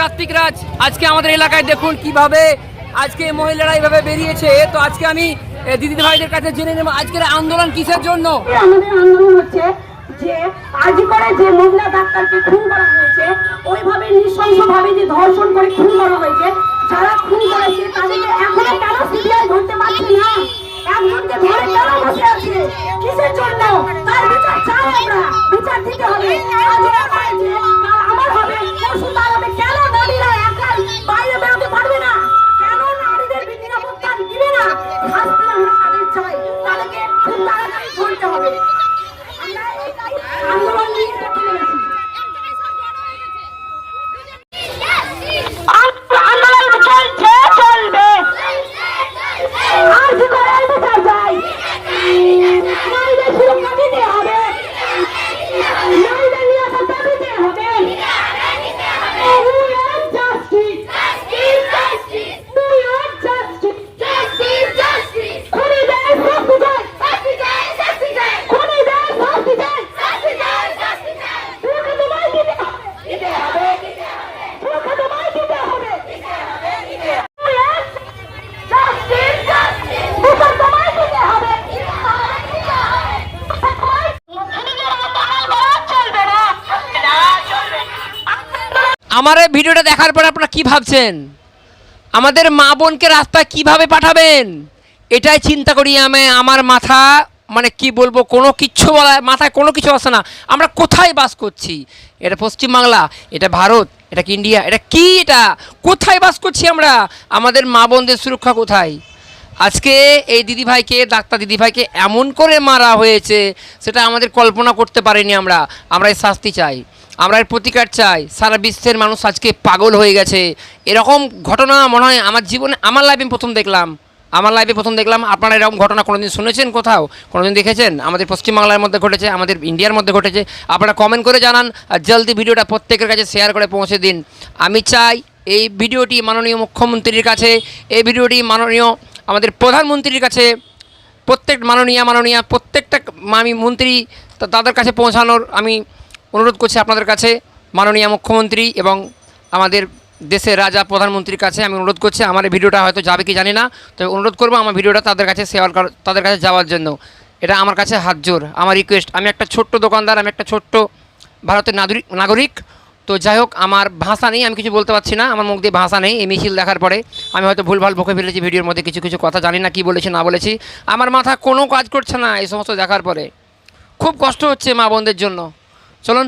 কার্তিক রাজ। আজকে আমাদের এলাকায় দেখুন কীভাবে আজকে মহিলারা এইভাবে বেরিয়েছে। তো আজকে আমি দিদি ভাইদের কাছে জেনে নেব, আজকের আন্দোলন কিসের জন্য? আমাদের আন্দোলন হচ্ছে যে, আজ করে যে মহিলা ডাক্তারকে খুন করা হয়েছে ওইভাবে নৃশংসভাবে যে ধর্ষণ করে খুন করা হয়েছে, যারা খুন করেছে, তাদেরকে এখনও কেন সিবিআই ধরতে না? কিসের জন্য? তার বিচার চাই আমরা। বিচার দিতে হবে। হবে আমার এই ভিডিওটা দেখার পর আপনারা কি ভাবছেন? আমাদের মা বোনকে রাস্তায় কীভাবে পাঠাবেন? এটাই চিন্তা করি আমি। আমার মাথা মানে কি বলব, কোনো কিচ্ছু বলা, মাথায় কোনো কিছু আসে না। আমরা কোথায় বাস করছি? এটা পশ্চিমবাংলা, এটা ভারত, এটা কি ইন্ডিয়া, এটা কি এটা? কোথায় বাস করছি আমরা? আমাদের মা বোনদের সুরক্ষা কোথায়? আজকে এই দিদিভাইকে, ডাক্তার দিদিভাইকে এমন করে মারা হয়েছে, সেটা আমাদের কল্পনা করতে পারিনি আমরা। আমরা এর শাস্তি চাই। আমরা এর প্রতিকার চাই। সারা বিশ্বের মানুষ আজকে পাগল হয়ে গেছে। এরকম ঘটনা মনে হয় আমার জীবনে, আমার লাইফে প্রথম দেখলাম। আমার লাইফে প্রথম দেখলাম, আপনারা এরকম ঘটনা কোনোদিন শুনেছেন কোথাও? কোনোদিন দেখেছেন? আমাদের পশ্চিমবাংলার মধ্যে ঘটেছে, আমাদের ইন্ডিয়ার মধ্যে ঘটেছে। আপনারা কমেন্ট করে জানান আর জলদি ভিডিওটা প্রত্যেকের কাছে শেয়ার করে পৌঁছে দিন। আমি চাই এই ভিডিওটি মাননীয় মুখ্যমন্ত্রীর কাছে, এই ভিডিওটি মাননীয় আমাদের প্রধানমন্ত্রীর কাছে, প্রত্যেক মাননীয় মাননীয়, প্রত্যেকটা আমি মন্ত্রী তাদের কাছে পৌঁছানোর আমি অনুরোধ করছি আপনাদের কাছে, মাননীয় মুখ্যমন্ত্রী এবং আমাদের দেশের রাজা প্রধানমন্ত্রীর কাছে আমি অনুরোধ করছি, আমার ভিডিওটা হয়তো যাবে কি জানি না, তবে অনুরোধ করব আমার ভিডিওটা তাদের কাছে শেয়ার তাদের কাছে যাওয়ার জন্য। এটা আমার কাছে হাত জোর আমার রিকোয়েস্ট আমি একটা ছোট্ট দোকানদার, আমি একটা ছোট্ট ভারতের নাগরিক নাগরিক। তো যাই হোক, আমার ভাষা নেই, আমি কিছু বলতে পারছি না, আমার মুখ দিয়ে ভাষা নেই, এই মিছিল দেখার পরে আমি হয়তো ভুলভাল বকে ফেলেছি ভিডিওর মধ্যে, কিছু কিছু কথা জানি না কি বলেছি, না বলেছি। আমার মাথা কোনো কাজ করছে না, এই সমস্ত দেখার পরে। খুব কষ্ট হচ্ছে মা বোনদের জন্য। চলুন